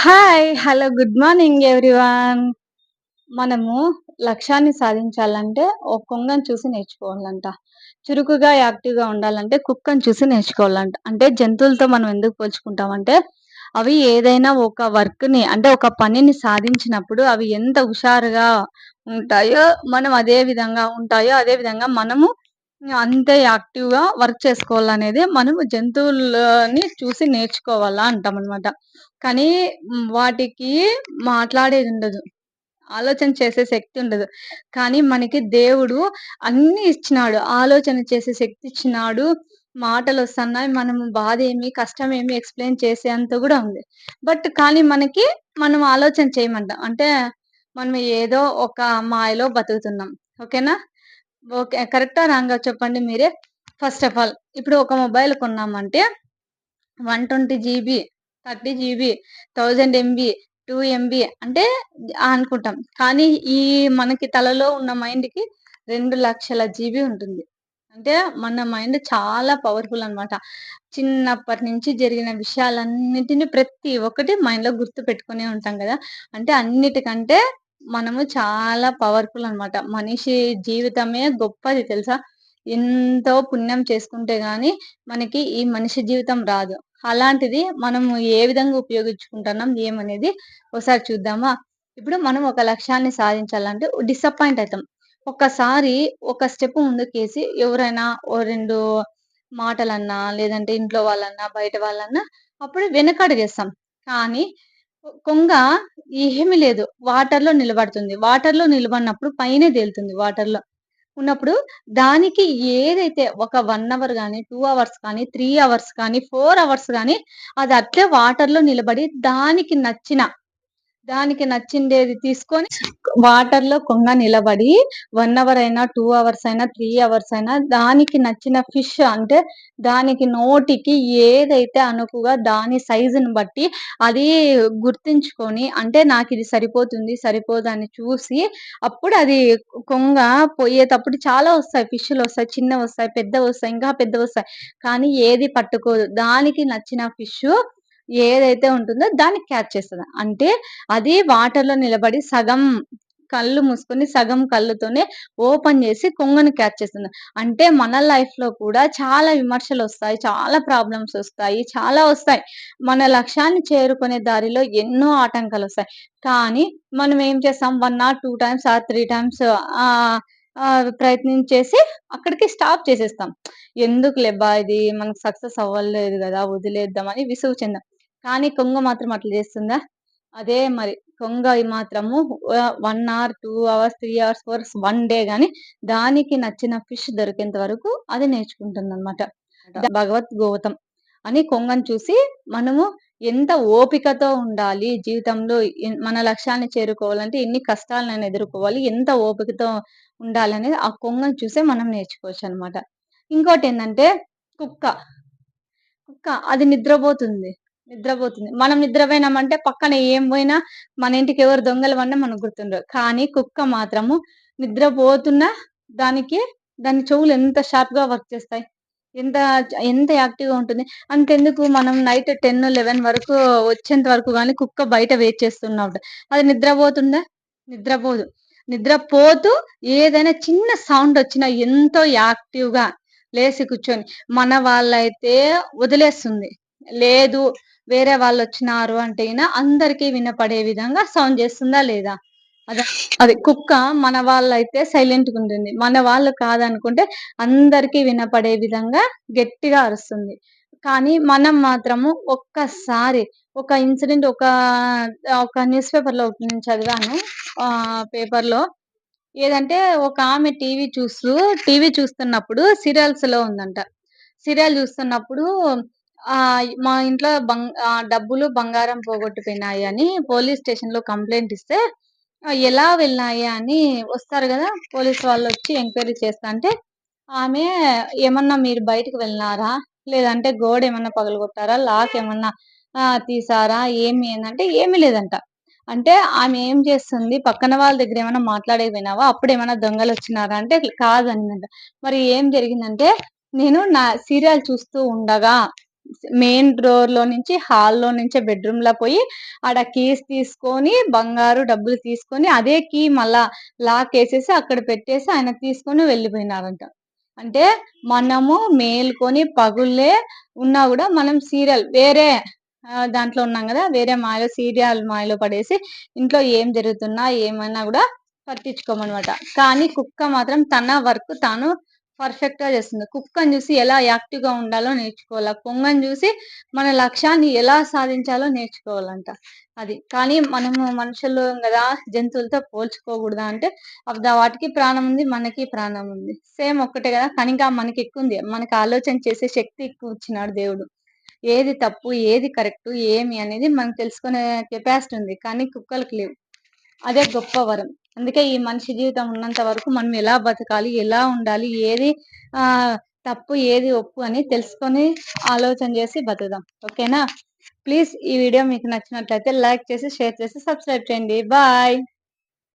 Hi! Hello! Good morning everyone. మనము లక్ష్యాన్ని సాధించాలంటే ఓ కొంగను చూసి నేర్చుకోవాలంట. చురుకుగా, యాక్టివ్‌గా ఉండాలంటే కుక్కను చూసి నేర్చుకోవాలంట. అంటే జంతువులతో మనం ఎందుకు పోల్చుకుంటామంటే, అవి ఏదైనా ఒక వర్క్‌ని అంటే ఒక పనిని సాధించినప్పుడు అవి ఎంత హుషారుగా ఉంటాయో, మనం అదే విధంగా ఉంటాయో, అదే విధంగా మనము అంతే యాక్టివ్‌గా వర్క్ చేసుకోవాలనేది మనము జంతువులని చూసి నేర్చుకోవాలా అంటామనమాట. కానీ వాటికి మాట్లాడేది ఉండదు ఆలోచన చేసే శక్తి ఉండదు. కానీ మనకి దేవుడు అన్నీ ఇచ్చినాడు. ఆలోచన చేసే శక్తి ఇచ్చినాడు. మాటలు వస్తున్నాయి మనము బాధేమి, కష్టమేమి ఎక్స్‌ప్లెయిన్ చేసేంత కూడా ఉంది. బట్ కానీ మనకి మనం ఆలోచన చేయమంటాం అంటే మనం ఏదో ఒక మాయలో బతుకుతున్నాం. ఓకేనా? ఓకే. కరెక్టా? రాంగా? చెప్పండి మీరే. ఫస్ట్ ఆఫ్ ఆల్ ఇప్పుడు ఒక మొబైల్ కొన్నామంటే 120 GB, 30 GB, thousand MB, two MB అంటే అనుకుంటాం. కానీ ఈ మనకి తలలో ఉన్న మైండ్‌కి 2,00,000 జీబీ ఉంటుంది. అంటే మన మైండ్ చాలా పవర్‌ఫుల్ అనమాట. చిన్నప్పటి నుంచి జరిగిన విషయాలన్నిటిని ప్రతి ఒక్కటి మైండ్‌లో గుర్తు పెట్టుకునే ఉంటాం కదా అంటే అన్నిటికంటే మనము చాలా పవర్‌ఫుల్ అనమాట. మనిషి జీవితమే గొప్పది తెలుసా? ఎంతో పుణ్యం చేసుకుంటే గాని మనకి ఈ మనిషి జీవితం రాదు. అలాంటిది మనం ఏ విధంగా ఉపయోగించుకుంటున్నాం ఏమనేది ఒకసారి చూద్దామా? ఇప్పుడు మనం ఒక లక్ష్యాన్ని సాధించాలంటే డిసప్పాయింట్ అవుతాం ఒక్కసారి ఒక స్టెప్ ముందుకేసి ఎవరైనా ఓ రెండు మాటలన్నా, లేదంటే ఇంట్లో వాళ్ళన్నా, బయట వాళ్ళన్నా అప్పుడు వెనకడుగేస్తాం. కానీ కొంగ ఏమీ లేదు. వాటర్‌లో నిలబడుతుంది. వాటర్‌లో నిలబడినప్పుడు పైనే తేలుతుంది వాటర్‌లో. ఉన్నప్పుడు దానికి ఏదైతే ఒక వన్ అవర్ గాని, టూ అవర్స్ కానీ, త్రీ అవర్స్ కానీ, ఫోర్ అవర్స్ కానీ అది అట్లే వాటర్‌లో నిలబడి దానికి నచ్చిన దానికి నచ్చిందేది తీసుకొని వాటర్‌లో కొంగ నిలబడి వన్ అవర్ అయినా, టూ అవర్స్ అయినా, త్రీ అవర్స్ అయినా దానికి నచ్చిన ఫిష్ అంటే దానికి నోటికి ఏదైతే అనుకుగా దాని సైజుని బట్టి అది గుర్తించుకొని అంటే నాకు ఇది సరిపోతుంది, సరిపోదని చూసి అప్పుడు అది కొంగ పోయేటప్పుడు చాలా వస్తాయి. ఫిష్లు వస్తాయి చిన్న వస్తాయి పెద్ద వస్తాయి ఇంకా పెద్ద వస్తాయి కానీ ఏది పట్టుకోదు. దానికి నచ్చిన ఫిష్ ఏదైతే ఉంటుందో దాన్ని క్యాచ్ చేస్తుంది అంటే అది వాటర్‌లో నిలబడి సగం కళ్ళు మూసుకొని సగం కళ్ళుతోనే ఓపెన్ చేసి కొంగను క్యాచ్ చేస్తుంది. అంటే మన లైఫ్‌లో కూడా చాలా విమర్శలు వస్తాయి చాలా ప్రాబ్లమ్స్ వస్తాయి చాలా వస్తాయి మన లక్ష్యాన్ని చేరుకునే దారిలో ఎన్నో ఆటంకాలు వస్తాయి కానీ మనం ఏం చేస్తాం one or two times or three times ప్రయత్నం చేసి ప్రయత్నించేసి అక్కడికి స్టాప్ చేసేస్తాం. ఎందుకు ఎందుకులేబ్బా ఇది మనకు సక్సెస్ అవ్వలేదు కదా వదిలేద్దామని విసుగు చెందాం. కానీ కొంగ మాత్రం అట్లా చేస్తుందా? అదే మరి కొంగ మాత్రము 1 hour, 2 hours, 3 hours, 4 hours, 1 day గాని దానికి నచ్చిన ఫిష్ దొరికేంత వరకు అది నేర్చుకుంటుందనమాట. భగవద్గోతం అని కొంగని చూసి మనము ఎంత ఓపికతో ఉండాలి జీవితంలో మన లక్ష్యాన్ని చేరుకోవాలంటే ఎన్ని కష్టాలనైనా ఎదుర్కోవాలి. ఎంత ఓపికతో ఉండాలనేది ఆ కొంగని చూసే మనం నేర్చుకోవచ్చనమాట. ఇంకోటేందంటే కుక్క. కుక్క అది నిద్రపోతుంది. నిద్రపోతుంది. మనం నిద్రపోయినామంటే పక్కన ఏం పోయినా మన ఇంటికి ఎవరు దొంగలు పడినా మనకు గుర్తుండరు కానీ కుక్క మాత్రము నిద్రపోతున్నా దానికి దాని చెవులు ఎంత షార్ప్‌గా వర్క్ చేస్తాయి. ఎంత ఎంత యాక్టివ్‌గా ఉంటుంది. అంతెందుకు మనం నైట్ 10, 11 వరకు వచ్చేంత వరకు కానీ కుక్క బయట వెయిట్ చేస్తున్నా అది నిద్రపోతుందా? నిద్రపోదు. నిద్రపోతూ ఏదైనా చిన్న సౌండ్ వచ్చినా ఎంతో యాక్టివ్‌గా లేసి కూర్చొని మన వాళ్ళైతే వదిలేస్తుంది. లేదు వేరే వాళ్ళు వచ్చినారు అంటే గిన అందరికీ వినపడే విధంగా సౌండ్ చేస్తుందా లేదా? అదే అది కుక్క మన వాళ్ళైతే సైలెంట్‌గుంటుంది. మన వాళ్ళు కాదనుకుంటే అందరికీ వినపడే విధంగా గట్టిగా అరుస్తుంది. కానీ మనం మాత్రము ఒక్కసారి ఒక ఇన్సిడెంట్ ఒక ఒక న్యూస్ పేపర్‌లో నేను చదివాను. ఆహ్, పేపర్‌లో ఏదంటే ఒక ఆమె టీవీ చూస్తూ టీవీ చూస్తున్నప్పుడు సీరియల్స్లో ఉందంట. సీరియల్ చూస్తున్నప్పుడు ఆ మా ఇంట్లో బంగ్ డబ్బులు, బంగారం పోగొట్టుపోయినాయి అని పోలీస్ స్టేషన్‌లో కంప్లైంట్ ఇస్తే ఎలా వెళ్ళాయి అని వస్తారు కదా పోలీస్ వాళ్ళు వచ్చి ఎంక్వైరీ చేస్తాంటే ఆమె ఏమన్నా మీరు బయటకు వెళ్ళినారా? లేదంటే గోడ ఏమన్నా పగలగొట్టారా? లాక్ ఏమన్నా తీసారా? ఏమి అంటే ఏమీ లేదంట. అంటే ఆమె ఏం చేస్తుంది పక్కన వాళ్ళ దగ్గర ఏమన్నా మాట్లాడేకి పోయినావా? దొంగలు వచ్చినారా అంటే కాదనిందంట. మరి ఏం జరిగిందంటే నేను నా సీరియల్ చూస్తూ ఉండగా మెయిన్ డోర్‌లో నుంచి హాల్‌లో నుంచే బెడ్‌రూమ్‌లో పోయి ఆడ కీస్ తీసుకొని బంగారు డబ్బులు తీసుకొని అదే కీ మళ్ళా లాకేసేసి అక్కడ పెట్టేసి ఆయన తీసుకొని వెళ్ళిపోయినారంట. అంటే మనము మేలుకొని పగుళ్ళే ఉన్నా కూడా మనం సీరియల్ వేరే దాంట్లో ఉన్నాం కదా వేరే మాయలో సీరియల్ మాయలో పడేసి ఇంట్లో ఏం జరుగుతున్నా ఏమైనా కూడా పట్టించుకోమనమాట. కానీ కుక్క మాత్రం తన వర్క్ తాను పర్ఫెక్ట్‌గా చేస్తుంది. కుక్కని చూసి ఎలా యాక్టివ్‌గా ఉండాలో నేర్చుకోవాలా కొంగని చూసి మన లక్ష్యాన్ని ఎలా సాధించాలో నేర్చుకోవాలంట. అది. కానీ మనము మనుషులు కదా జంతువులతో పోల్చుకోకూడదా అంటే అవ్ ద వాటికి ప్రాణం ఉంది. మనకి ప్రాణం ఉంది. సేమ్ ఒక్కటే కదా కానీ ఇంకా ఉంది మనకి ఆలోచన చేసే శక్తి ఎక్కువ ఇచ్చినాడు దేవుడు. ఏది తప్పు, ఏది కరెక్ట్ ఏమి అనేది మనం తెలుసుకునే కెపాసిటీ ఉంది. కానీ కుక్కలకి లేవు. అదే గొప్ప వరం. అందుకే ఈ మనిషి జీవితం ఉన్నంత వరకు మనం ఎలా బతకాలి, ఎలా ఉండాలి, ఏది ఆ తప్పు, ఏది ఒప్పు అని తెలుసుకొని ఆలోచన చేసి బతుకుదాం. ఓకేనా? ప్లీజ్ ఈ వీడియో మీకు నచ్చినట్లయితే లైక్ చేసి, షేర్ చేసి, సబ్స్క్రైబ్ చేయండి. బాయ్.